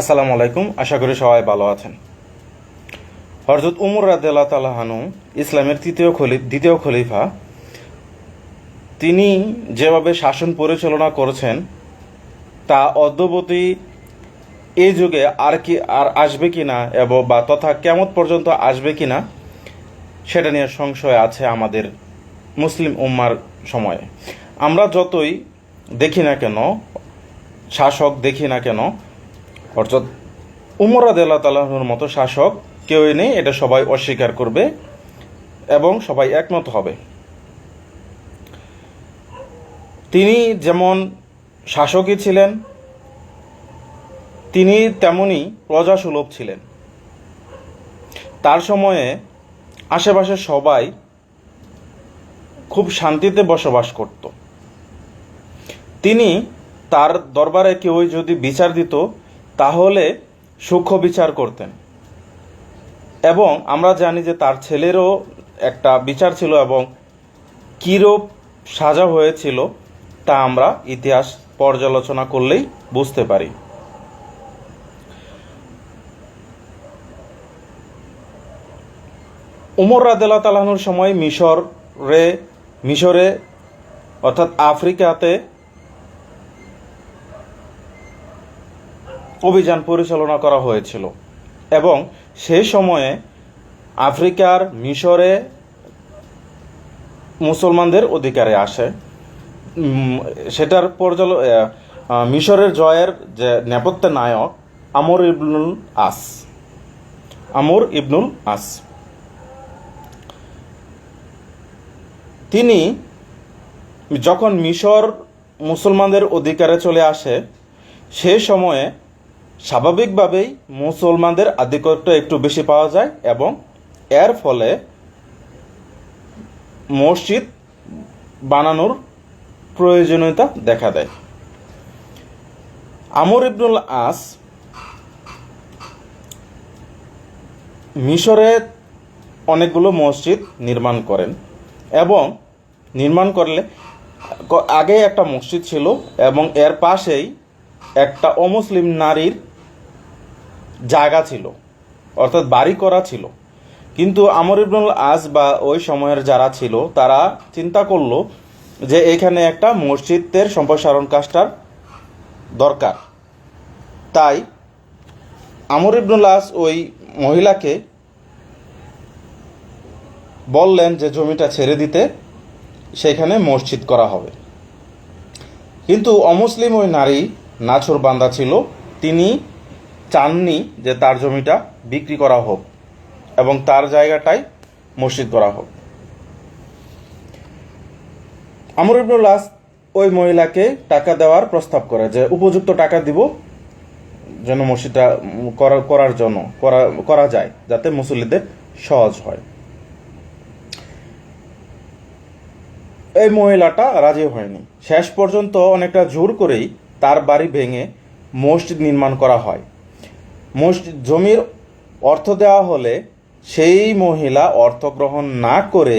আসসালামু আলাইকুম, আশা করি সবাই ভালো আছেন। হরজত উমর রাদিয়াল্লাহ তালাহানু ইসলামের তৃতীয় খলি দ্বিতীয় খলিফা, তিনি যেভাবে শাসন পরিচালনা করেছেন, তা অদ্যবতী এই যুগে আর কি, আর আসবে কি না এবং বা তথা কেমন পর্যন্ত আসবে কি না সেটা নিয়ে সংশয় আছে আমাদের মুসলিম উম্মার সময়ে। আমরা যতই দেখি না কেন, শাসক দেখি না কেন অর্থাৎ উমর আদাল্লাহ তালাহুর মতো শাসক কেউই নেই, এটা সবাই অস্বীকার করবে এবং সবাই একমত হবে। তিনি যেমন শাসকই ছিলেন, তিনি তেমনি প্রজাসুলভ ছিলেন। তার সময়ে আশেপাশে সবাই খুব শান্তিতে বসবাস করত। তিনি তার দরবারে কেউ যদি বিচার দিত তাহলে সূক্ষ্ম বিচার করতেন। এবং আমরা জানি যে তার ছেলেরও একটা বিচার ছিল এবং কীরূপ সাজা হয়েছিল তা আমরা ইতিহাস পর্যালোচনা করলেই বুঝতে পারি। উমর রাদেলা তালানুর সময় মিশরে মিশরে অর্থাৎ আফ্রিকাতে অভিযান পরিচালনা করা হয়েছিল। এবং সেই সময়ে আফ্রিকার মিশরে মুসলমানদের অধিকারে আসে। সেটার পর্যাল মিশরের জয়ের যে নেপথ্য নায়ক আমর ইবনুল আস। আমর ইবনুল আস। তিনি যখন মিশর মুসলমানদের অধিকারে চলে আসে, সে সময়ে স্বাভাবিকভাবেই মুসলমানদের আধিপত্য একটু বেশি পাওয়া যায় এবং এর ফলে মসজিদ বানানোর প্রয়োজনীয়তা দেখা দেয়। আমর ইবনুল আস মিশরে অনেকগুলো মসজিদ নির্মাণ করেন এবং নির্মাণ করলে আগে একটা মসজিদ ছিল এবং এর পাশেই একটা অমুসলিম নারীর জায়গা ছিল, অর্থাৎ বাড়ি করা ছিল। কিন্তু আমর ইবনুল আজ বা ওই সময়ের যারা ছিল, তারা চিন্তা করল যে এখানে একটা মসজিদের সম্প্রসারণ কাজটার দরকার। তাই আমর ইবনুল আস ওই মহিলাকে বললেন যে জমিটা ছেড়ে দিতে, সেখানে মসজিদ করা হবে। কিন্তু অমুসলিম ওই নারী নাছর বান্দা ছিল, তিনি চাননি যে তার জমিটা বিক্রি করা হোক এবং তার জায়গাটাই মসজিদ করা হোক। আমর ইবনুল ওই মহিলাকে টাকা দেওয়ার প্রস্তাব করে যে উপযুক্ত টাকা দিব যেন মসজিদটা উম, করা- করার জন্য করা করা যায় যাতে মুসল্লিদের সহজ হয়। এই মহিলাটা রাজি হয়নি। শেষ পর্যন্ত অনেকটা জোর করেই তার বাড়ি ভেঙে মসজিদ নির্মাণ করা হয়। মসজিদ জমির অর্থ দেওয়া হলে সেই মহিলা অর্থ গ্রহণ না করে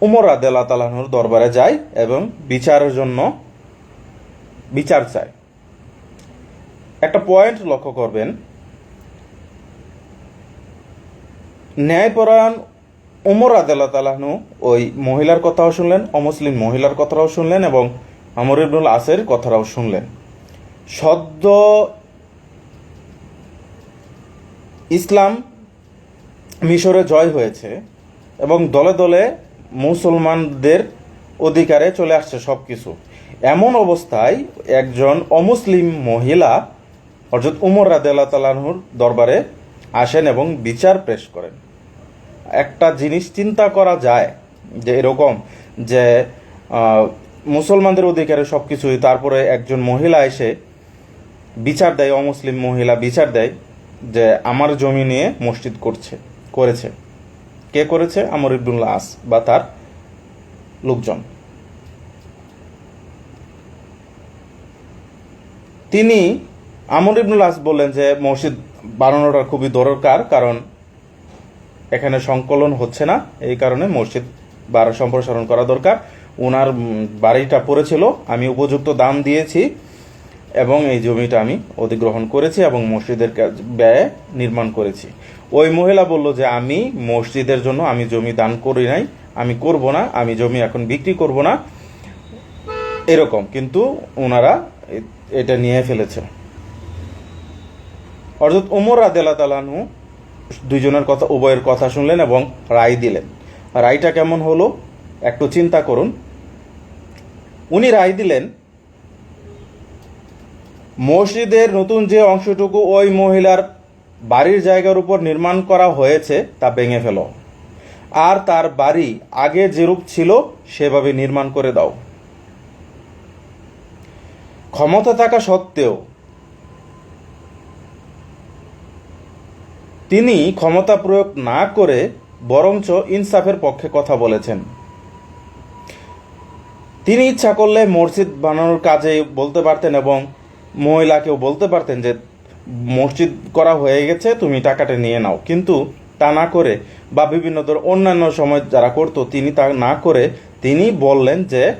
উমর আদাল্লাহ তালাহুর দরবারে যায় এবং বিচারের জন্য বিচার চায়। একটা পয়েন্ট লক্ষ্য করবেন। ন্যায়পরায়ণ উমর আদাল্লাহ তালাহনু ওই মহিলার কথাও শুনলেন, অমুসলিম মহিলার কথাটাও শুনলেন এবং আমর ইবনুল আসের কথাটাও শুনলেন। সদ্য ইসলাম মিশরে জয় হয়েছে এবং দলে দলে মুসলমানদের অধিকারে চলে আসছে সব কিছু এমন অবস্থায় একজন অমুসলিম মহিলা অর্থাৎ উমর রাদেল্লা তালাহুর দরবারে আসেন এবং বিচার পেশ করেন। একটা জিনিস চিন্তা করা যায় যে এরকম যে মুসলমানদের অধিকারে সব কিছুই তারপরে একজন মহিলা এসে বিচার দেয়, অমুসলিম মহিলা বিচার দেয় যে আমার জমি নিয়ে মসজিদ করছে, করেছে। কে করেছে? আমর ইবনুল্লাহ আস বা তার লোকজন। তিনি আমর ইবনুল আস বললেন যে, মসজিদ বানানোটা খুবই দরকার, কারণ এখানে সংকলন হচ্ছে না। এই কারণে মসজিদ বার সম্প্রসারণ করা দরকার। ওনার বাড়িটা পড়েছিল, আমি উপযুক্ত দাম দিয়েছি। এবং এই জমিটা আমি অধিগ্রহণ করেছি এবং মসজিদের ব্যয়ে নির্মাণ করেছি। ওই মহিলা বলল যে, আমি মসজিদের জন্য আমি জমি দান করি নাই, আমি করব না, আমি জমি এখন বিক্রি করব না। এরকম, কিন্তু ওনারা এটা নিয়ে ফেলেছে অর্থাৎ ওমর রাদেলা তালানু দুইজনের কথা, উভয়ের কথা শুনলেন এবং রায় দিলেন। রায়টা কেমন হলো? একটু চিন্তা করুন। উনি রায় দিলেন মসজিদের নতুন যে অংশটুকু ওই মহিলার বাড়ির জায়গার উপর নির্মাণ করা হয়েছে, তা ভেঙে ফেলো। আর তার বাড়ি আগে যেরূপ ছিল, সেভাবে নির্মাণ করে দাও। ক্ষমতা থাকা সত্ত্বেও তিনি ক্ষমতা প্রয়োগ না করে বরঞ্চ ইনসাফের পক্ষে কথা বলেছেন। তিনি ইচ্ছা করলে মসজিদ বানানোর কাজে বলতে পারতেন এবং মহিলাকেও বলতে পারতেন যে, মসজিদ করা হয়ে গেছে, তুমি টাকাটা নিয়ে নাও। কিন্তু তা না করে বা বিভিন্ন ধর, অন্যান্য সময় যারা করতো, তিনি তা না করে তিনি বললেন যে,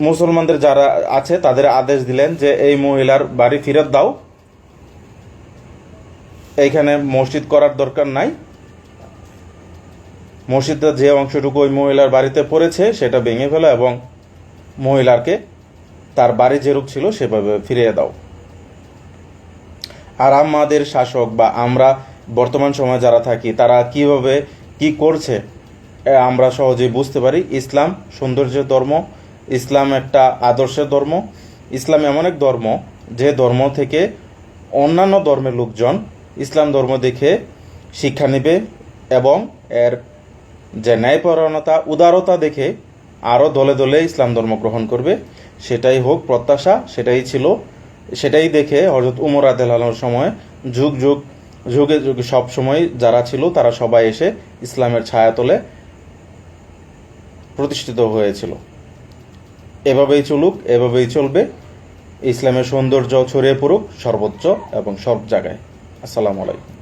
মুসলমানদের যারা আছে, তাদের আদেশ দিলেন যে, এই মহিলার বাড়ি ফেরত দাও। এইখানে মসজিদ করার দরকার নাই। মসজিদের যে অংশটুকু ওই মহিলার বাড়িতে পড়েছে, সেটা ভেঙে ফেলো এবং মহিলাকে তার বাড়ি যেরূপ ছিল সেভাবে ফিরিয়ে দাও। আর আমাদের শাসক বা আমরা বর্তমান সময়ে যারা থাকি, তারা কীভাবে কি করছে আমরা সহজেই বুঝতে পারি। ইসলাম সৌন্দর্যের ধর্ম, ইসলাম একটা আদর্শের ধর্ম, ইসলাম এমন এক ধর্ম যে ধর্ম থেকে অন্যান্য ধর্মের লোকজন ইসলাম ধর্ম দেখে শিক্ষা নেবে এবং এর যে ন্যায়পরায়ণতা, উদারতা দেখে আরও দলে দলে ইসলাম ধর্ম গ্রহণ করবে। সেটাই হোক, প্রত্যাশা, সেটাই ছিল। সেটাই দেখে হজরত উমর আদালর সময় যুগ যুগ, যুগে যুগে সব সময় যারা ছিল তারা সবাই এসে ইসলামের ছায়া ছায়াতলে প্রতিষ্ঠিত হয়েছিল। এভাবেই চলুক, এভাবেই চলবে। ইসলামের সৌন্দর্য ছড়িয়ে পড়ুক সর্বোচ্চ এবং সব জায়গায়। আসসালামু আলাইকুম।